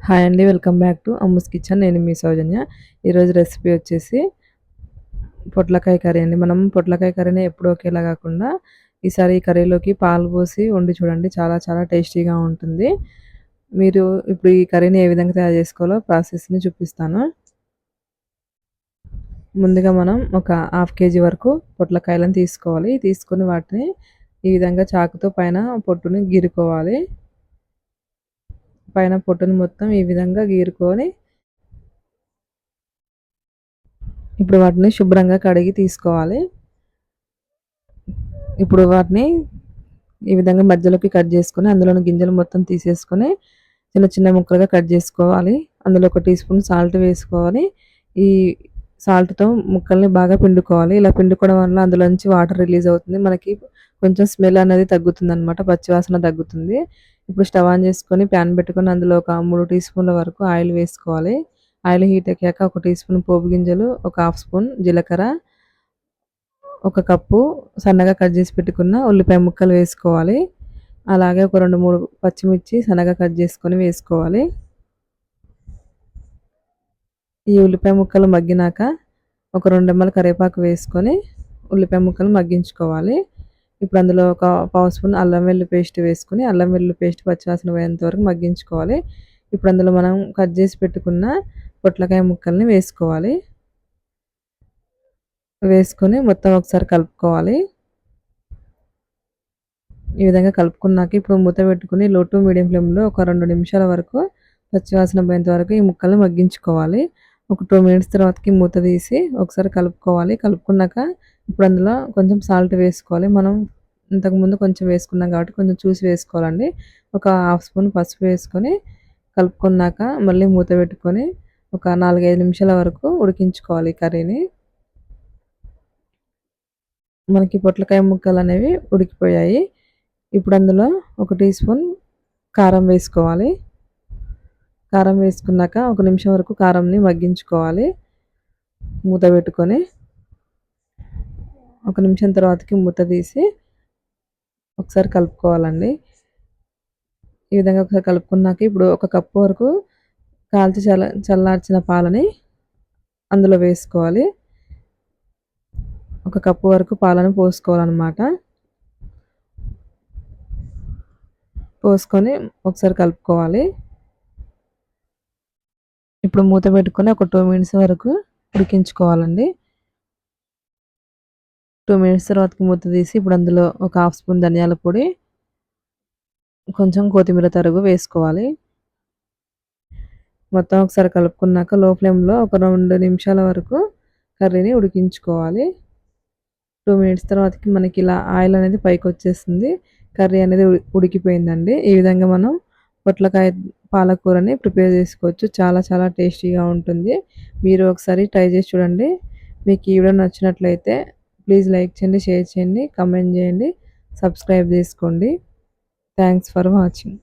Hi అండి welcome back to Ammu's kitchen. నేను మీ సౌజన్య. ఈరోజు రెసిపీ వచ్చేసి పొట్లకాయ కర్రీ అండి. మనం పొట్లకాయ కర్రీని ఎప్పుడు ఒకేలా కాకుండా ఈసారి ఈ కర్రీలోకి పాలు పోసి వండి చూడండి. చాలా చాలా టేస్టీగా ఉంటుంది. మీరు ఇప్పుడు ఈ కర్రీని ఏ విధంగా తయారు చేసుకోవాలో ప్రాసెస్ని చూపిస్తాను. ముందుగా మనం ఒక హాఫ్ కేజీ వరకు పొట్లకాయలను తీసుకోవాలి. తీసుకొని వాటిని ఈ విధంగా చాకుతో పైన పొట్టుని గీరుకోవాలి. పైన పొట్టును మొత్తం ఈ విధంగా గీరుకొని ఇప్పుడు వాటిని శుభ్రంగా కడిగి తీసుకోవాలి. ఇప్పుడు వాటిని ఈ విధంగా మధ్యలోకి కట్ చేసుకొని అందులోని గింజలు మొత్తం తీసేసుకొని చిన్న చిన్న ముక్కలుగా కట్ చేసుకోవాలి. అందులో ఒక టీ స్పూన్ సాల్ట్ వేసుకోవాలి. ఈ సాల్ట్తో ముక్కల్ని బాగా పిండుకోవాలి. ఇలా పిండుకోవడం వల్ల అందులో నుంచి వాటర్ రిలీజ్ అవుతుంది. మనకి కొంచెం స్మెల్ అనేది తగ్గుతుంది అనమాట పచ్చివాసన తగ్గుతుంది. ఇప్పుడు స్టవ్ ఆన్ చేసుకొని ప్యాన్ పెట్టుకొని అందులో ఒక మూడు టీ స్పూన్ల వరకు ఆయిల్ వేసుకోవాలి. ఆయిల్ హీట్ ఎక్కాక ఒక టీ స్పూన్ పోపు గింజలు ఒక హాఫ్ స్పూన్ జీలకర్ర ఒక కప్పు సన్నగా కట్ చేసి పెట్టుకున్న ఉల్లిపాయ ముక్కలు వేసుకోవాలి. అలాగే ఒక రెండు మూడు పచ్చిమిర్చి సన్నగా కట్ చేసుకొని వేసుకోవాలి. ఈ ఉల్లిపాయ ముక్కలు మగ్గినాక ఒక రెండు ఎమ్మల కరివేపాకు వేసుకొని ఉల్లిపాయ ముక్కలు మగ్గించుకోవాలి. ఇప్పుడు అందులో ఒక పావు స్పూన్ అల్లం వెల్లు పేస్ట్ వేసుకుని అల్లం వెల్లు పేస్ట్ పచ్చివాసన పోయేంత వరకు మగ్గించుకోవాలి. ఇప్పుడు అందులో మనం కట్ చేసి పెట్టుకున్న పొట్లకాయ ముక్కల్ని వేసుకోవాలి. వేసుకొని మొత్తం ఒకసారి కలుపుకోవాలి. ఈ విధంగా కలుపుకున్నాక ఇప్పుడు మూత పెట్టుకుని లో టు మీడియం ఫ్లేమ్లో ఒక రెండు నిమిషాల వరకు పచ్చివాసన పోయేంత వరకు ఈ ముక్కల్ని మగ్గించుకోవాలి. ఒక టూ మినిట్స్ తర్వాతకి మూత తీసి ఒకసారి కలుపుకోవాలి. కలుపుకున్నాక ఇప్పుడు అందులో కొంచెం సాల్ట్ వేసుకోవాలి. మనం ఇంతకుముందు కొంచెం వేసుకున్నాం కాబట్టి కొంచెం చూసి వేసుకోవాలండి. ఒక హాఫ్ స్పూన్ పసుపు వేసుకొని కలుపుకున్నాక మళ్ళీ మూత పెట్టుకొని ఒక నాలుగైదు నిమిషాల వరకు ఉడికించుకోవాలి కర్రీని. మనకి పొట్లకాయ ముక్కలు అనేవి ఉడికిపోయాయి. ఇప్పుడు అందులో ఒక టీ స్పూన్ కారం వేసుకోవాలి. కారం వేసుకున్నాక ఒక నిమిషం వరకు కారంని మగ్గించుకోవాలి. మూత పెట్టుకొని ఒక నిమిషం తర్వాతకి మూత తీసి ఒకసారి కలుపుకోవాలండి. ఈ విధంగా ఒకసారి కలుపుకున్నాక ఇప్పుడు ఒక కప్పు వరకు కాల్చి చల్ల చల్లార్చిన పాలని అందులో వేసుకోవాలి. ఒక కప్పు వరకు పాలను పోసుకోవాలన్నమాట. పోసుకొని ఒకసారి కలుపుకోవాలి. ఇప్పుడు మూత పెట్టుకొని ఒక టూ మినిట్స్ వరకు ఉడికించుకోవాలండి. టూ మినిట్స్ తర్వాతకి మూత తీసి ఇప్పుడు అందులో ఒక హాఫ్ స్పూన్ ధనియాల పొడి కొంచెం కొత్తిమీర తరుగు వేసుకోవాలి. మొత్తం ఒకసారి కలుపుకున్నాక లో ఫ్లేమ్లో ఒక రెండు నిమిషాల వరకు కర్రీని ఉడికించుకోవాలి. టూ మినిట్స్ తర్వాతకి మనకి ఇలా ఆయిల్ అనేది పైకి వచ్చేస్తుంది కర్రీ అనేది ఉడికిపోయిందండి. ఈ విధంగా మనం పొట్లకాయ పాలకూరని ప్రిపేర్ చేసుకోవచ్చు. చాలా చాలా టేస్టీగా ఉంటుంది. మీరు ఒకసారి ట్రై చేసి చూడండి. మీకు ఈ వీడియో నచ్చినట్లయితే ప్లీజ్ లైక్ చేయండి షేర్ చేయండి కమెంట్ చేయండి సబ్స్క్రైబ్ చేసుకోండి. Thanks for watching.